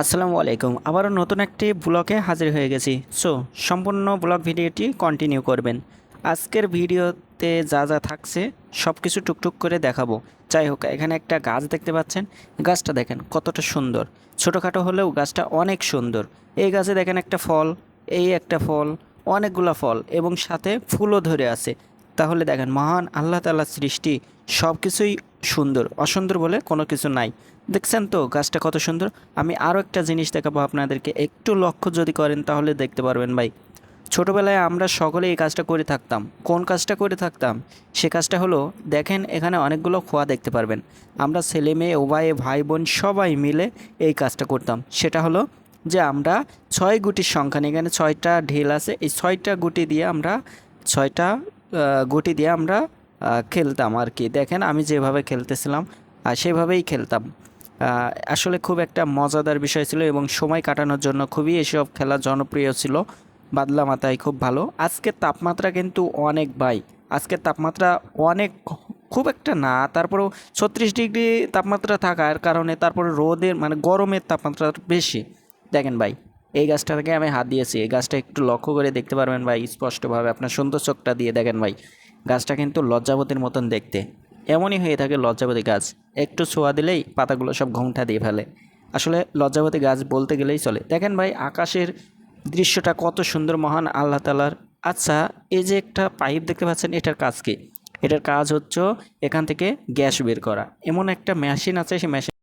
আসসালামু আলাইকুম। আবারও নতুন একটি ব্লগে হাজির হয়ে গেছি। সো, সম্পূর্ণ ব্লগ ভিডিওটি কন্টিনিউ করবেন। আজকের ভিডিওতে যা যা থাকছে সব কিছু টুকটুক করে দেখাবো। যাই হোক, এখানে একটা গাছ দেখতে পাচ্ছেন। গাছটা দেখেন, কতটা সুন্দর। ছোটোখাটো হলেও গাছটা অনেক সুন্দর। এই গাছে দেখেন একটা ফল, এই একটা ফল, অনেকগুলা ফল এবং সাথে ফুলও ধরে আছে। তাহলে দেখেন, মহান আল্লাহ তাআলার সৃষ্টি সব কিছুই সুন্দর, অসুন্দর বলে কোনো কিছু নাই। দেখছেন তো গাছটা কত সুন্দর? আমি আরও একটা জিনিস দেখাবো আপনাদেরকে। একটু লক্ষ্য যদি করেন তাহলে দেখতে পারবেন ভাই। ছোটোবেলায় আমরা সকলে এই কাজটা করে থাকতাম। কোন কাজটা করে থাকতাম? সে কাজটা হলো, দেখেন এখানে অনেকগুলো খোয়া দেখতে পারবেন। আমরা ছেলে মেয়ে, উভয়ে ভাই বোন সবাই মিলে এই কাজটা করতাম। সেটা হলো যে আমরা ছয় গুটির সংখ্যা নিয়ে, এখানে ছয়টা ঢিল আছে, এই ছয়টা গুটি দিয়ে আমরা, ছয়টা গুটি দিয়ে আমরা খেলতাম আর কি। দেখেন, আমি যেভাবে খেলতেছিলাম সেভাবেই খেলতাম। আসলে খুব একটা মজাদার বিষয় ছিল এবং সময় কাটানোর জন্য খুবই এসব খেলা জনপ্রিয় ছিল। বাদলা মাথায় খুব ভালো। আজকের তাপমাত্রা কিন্তু অনেক বাই আজকের তাপমাত্রা অনেক, খুব একটা না। তারপরেও ছত্রিশ ডিগ্রি তাপমাত্রা থাকার কারণে তারপরে রোদের মানে গরমের তাপমাত্রা বেশি। দেখেন ভাই। এই গাছটাকে আমি হাত দিয়েছি। এই গাছটা একটু লক্ষ্য করে দেখতে পারবেন ভাই, স্পষ্টভাবে আপনার সুন্দর চোখটা দিয়ে দেখেন ভাই। গাছটা কিন্তু লজ্জাবতীর মতন দেখতে। এমনই হয়ে থাকে লজ্জাবতী গাছ। একটু ছোঁয়া দিলেই পাতাগুলো সব ঘুমটা দিয়ে ফেলে। আসলে লজ্জাবতী গাছ বলতে গেলেই চলে। দেখেন ভাই, আকাশের দৃশ্যটা কত সুন্দর, মহান আল্লাহ তালার আচ্ছা এই যে একটা পাইপ দেখতে পাচ্ছেন, এটার কাজ কি? এটার কাজ হচ্ছে এখান থেকে গ্যাস বের করা। এমন একটা মেশিন আছে, সেই মেশিন